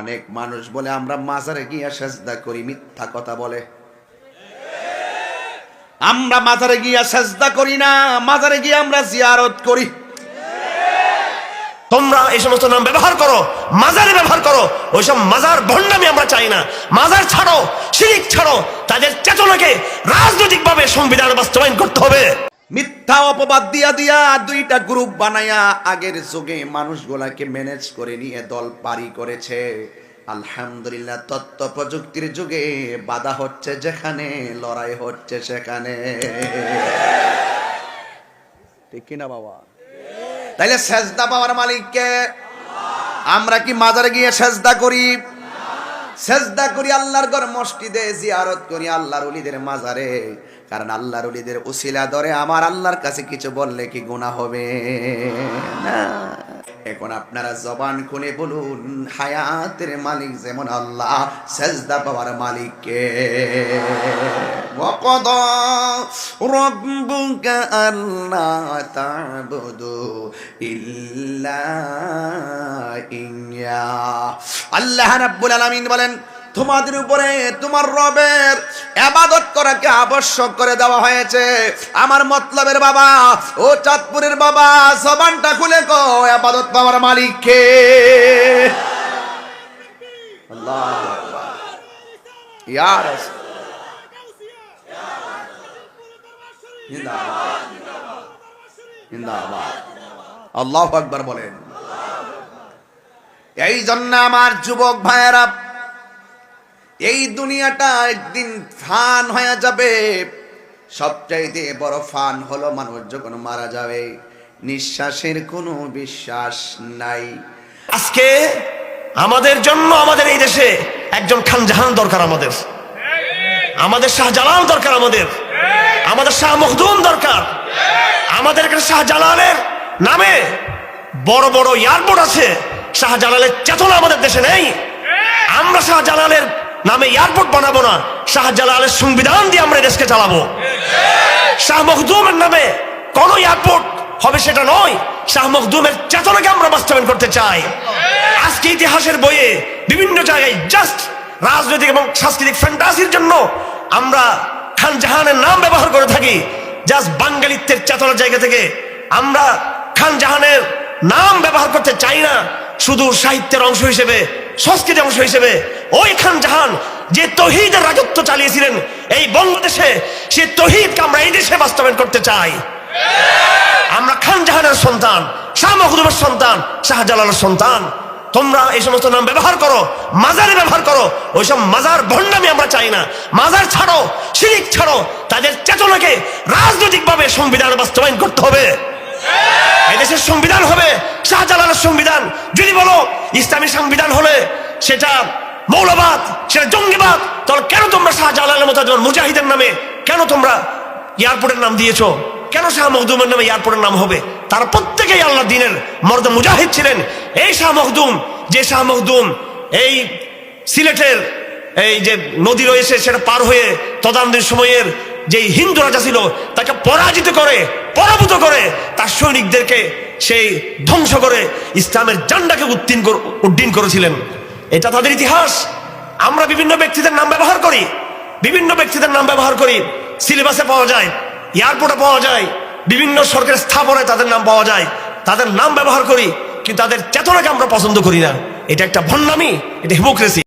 অনেক মানুষ বলে, আমরা মাজারে গিয়া সেজদা করি, মিথ্যা কথা বলে। আমরা মাজারে গিয়া সেজদা করি না, মাজারে গিয়ে আমরা জিয়ারত করি। তোমরা এই সমস্ত নাম ব্যবহার করো, মাজারে ব্যবহার করো, ওইসব মাজার ভণ্ডামি আমরা চাই না। মাজার ছাড়ো, শিরিক ছাড়ো, তাদের চেতনাকে রাজনৈতিকভাবে সংবিধান বাস্তবায়ন করতে হবে। মিথ্যা অপবাদ দিয়া দিয়া দুইটা গ্রুপ বানায়া আগের যুগে মানুষগুলাকে ম্যানেজ করে নিয়ে দল পারি করেছে। আলহামদুলিল্লাহ তথ্য প্রযুক্তির যুগে বাধা হচ্ছে যেখানে, লড়াই হচ্ছে সেখানে। ঠিক কিনা বাবা? তাইলে সেজদা পাওয়ার মালিককে আমরা কি মাজারে গিয়ে সেজদা করি? সেজদা করি আল্লাহর ঘর মসজিদে, জিয়ারত করি আল্লাহর উলিদের মাজারে। কারণ আল্লাহর উলিদের উসিলা ধরে আমার আল্লাহর কাছে কিছু বললে কি গুণা হবে না এখন আপনারা জবান খুলে বলুন হায়াতের মালিক যেমন আল্লাহ সেজদা পাওয়ার মালিককে وقضى ربك ألا تعبدوا إلا إياه আল্লাহ রাব্বুল আলামিন বলেন তোমাদের উপরে তোমার রবের আবাদত করাকে আবশ্যক করে দেওয়া হয়েছে। আমার মতলবের বাবা, ও চাঁদপুরের বাবা, জবানটা খুলে কো আবাদত পাওয়ার মালিককে আল্লাহ আকবার বলেন। এই জন্য আমার যুবক ভাইয়েরা এই দুনিয়াটা একদিন ফান হয়ে যাবে। সবচাইতে বড় ফান হলো মানুষ যখন মারা যাবে। নিঃশ্বাসের কোনো বিশ্বাস নাই। আজকে আমাদের জন্য আমাদের এই দেশে একজন খান জাহান দরকার আমাদের। আমাদের শাহজালাল দরকার আমাদের। আমাদের শাহ মখদুম দরকার। আমাদের এখানে শাহজালালের নামে বড় বড় এয়ারপোর্ট আছে। শাহজালালের চেতনা আমাদের দেশে নেই। আমরা শাহজালালের নামে এয়ারপোর্ট বানাবো না। শাহজালালের সংবিধান দিয়ে আমরা দেশকে চালাবো। শাহ মখদুমের নামে কোন এয়ারপোর্ট হবে সেটা নয়। শাহ মখদুমের চেতনাকে আমরা বাস্তবায়ন করতে চাই। আজকে ইতিহাসের বইয়ে বিভিন্ন জায়গায় জাস্ট রাজনৈতিক এবং সাংস্কৃতিক ফ্যান্টাসির জন্য আমরা খান জাহানের নাম ব্যবহার করে থাকি। জাস্ট বাঙালিত্বের চেতনার জায়গা থেকে আমরা খান জাহানের নাম ব্যবহার করতে চাই না। শুধু সাহিত্যের অংশ হিসেবে, সংস্কৃতির অংশ হিসেবে ওই খান জাহান যে তহিদের রাজত্ব চালিয়েছিলেন, এই বঙ্গদেশে সে তহিদকে আমরা এই দেশে বাস্তবায়ন করতে চাই। আমরা খান জাহানের সন্তান, শাহ মখদুমের সন্তান, শাহজালালের সন্তান। তোমরা এই সমস্ত নাম ব্যবহার করো, মাজারে ব্যবহার করো, ওইসব মাজার ভণ্ডামি আমরা চাই না। মাজার ছাড়ো, শিরিক ছাড়ো, তাদের চেতনাকে রাজনৈতিকভাবে সংবিধান বাস্তবায়ন করতে হবে। এদেশের সংবিধান হবে, শাহজালালের সংবিধান। যদি বলো, ইসলামী সংবিধান হলে সেটা মৌলবাদ, সেটা জঙ্গিবাদ। তাহলে কেন তোমরা শাহজালালের মতো একজন মুজাহিদের নামে, কেন তোমরা এয়ারপোর্টের নাম দিয়েছ? কেন শাহ মখদুমের নামে এয়ারপোর্টের নাম হবে? তারা প্রত্যেকেই আল্লাহ দিনের মর্দ মুজাহিদ ছিলেন। এই শাহ মখদুম, যে শাহ মখদুম এই সিলেটের এই যে নদী রয়েছে, সেটা পার হয়ে তদানীর সময়ের যে হিন্দু রাজা ছিল, তাকে পরাজিত করে, পরাভূত করে, তার সৈনিকদেরকে সেই ধ্বংস করে ইসলামের জান্ডাকে উত্তীর্ণ উড্ডীন করেছিলেন। এটা তাদের ইতিহাস। আমরা বিভিন্ন ব্যক্তিদের নাম ব্যবহার করি। বিভিন্ন ব্যক্তিদের নাম ব্যবহার করি। সিলেবাসে পাওয়া যায়, এয়ারপোর্টে পাওয়া যায়, বিভিন্ন সরকারি স্থাপনায় তাদের নাম পাওয়া যায়। তাদের নাম ব্যবহার করি, কিন্তু তাদের চেতনাকে আমরা পছন্দ করি না। এটা একটা ভণ্ডামি, এটা হিপোক্রেসি।